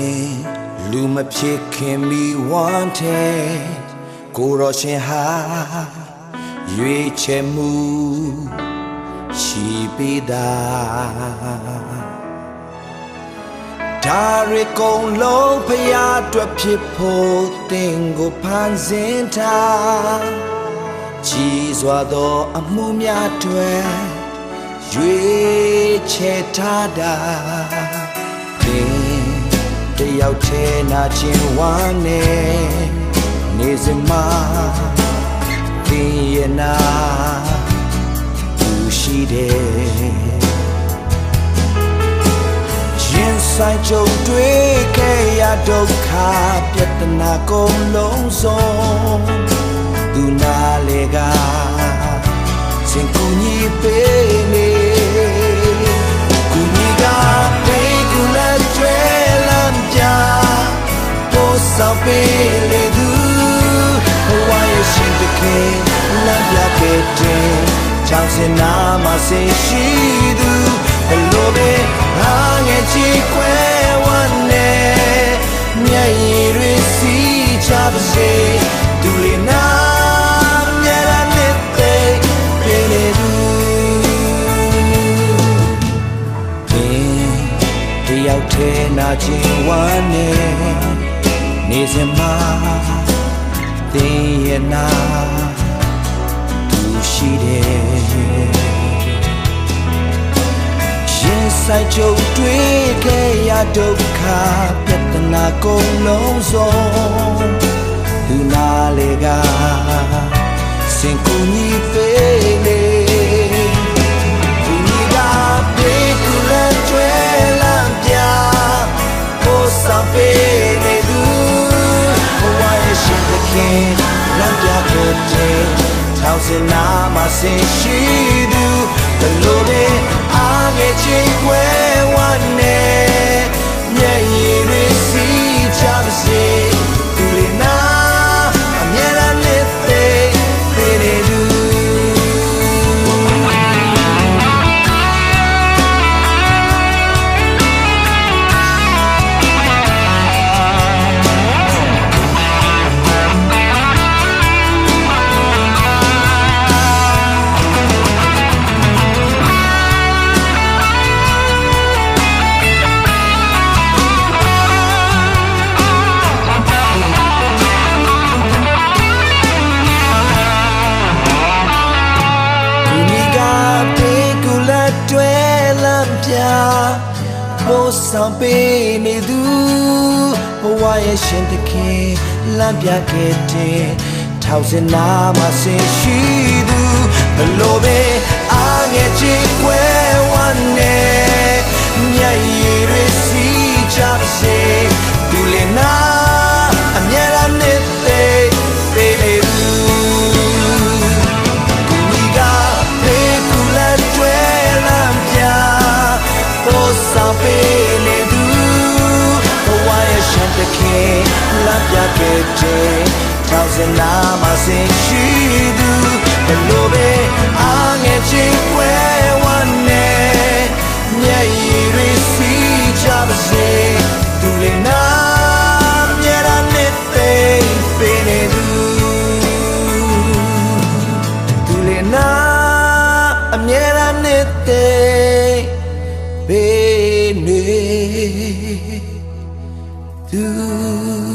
ပင်လူမဖြစ်ခင်မီဝမ်းတဲ့ကိုရောရှင်ဟာရွေးချယ်မှုရှိပေတာဒါရကုံလုံးဖျားအတွက်ဖြစ်ဖို့တင်ကိုဖန်ဆင်းထားကြီးစွာသောအမှုများတွေရွေးချယ်ထားတာသင် တယောက်တည်းနာချင်းဝမ်းနေနေစမှာသင်ရဲ့နာသူရှိတယ်ရင်ဆိုင်ကြုံတွေ့ခဲ့ရဒုက္ခပြဿနာကုန်လုံးစုံသူနာလေကစင်ကူညီပေး င်းစင်နာမဆင်ရှိသူဘလို့ပဲဟာငယ်ချီခွဲဝမ်းနေမျက်ရည်တွေစီးချပါစေသူလေးနာမျက်ရနဲ့တဲ့ပေးလေသူသင်တယောက်တည်းနာကျင်ဝမ်းနေနေစမှာသင်ရဲ့နာသူရှိတယ် ရင်ဆိုင်ကြုံတွေ့ခဲ့ရဒုက္ခပြဿနာကုန်လုံးစုံသူနာလေကစင်ကူညီ င်စင်နာမှာဆင်ရှိသူဘလို့လဲအားငယ်ချင်းွယ် ပြပို့ဆောင်ပေးနေသူဘဝရဲ့ရှင်တခင်လမ်းပြခဲ့တဲ့ထောင်စင်နာမှာဆင်ရှိသူဘလို့ပဲအားငယ်ချစ်ွယ်ဝမ်းနေ ရဲ့ရှင်တခင်လမ်းပြခဲ့တဲ့ထောင်စင်နာမဆင်ရှိသူဘလို့ပဲအားငယ်ချင်းွယ်ဝမ်းနေမျက်ရည်တွေစီးချပါစေသူလည်း do.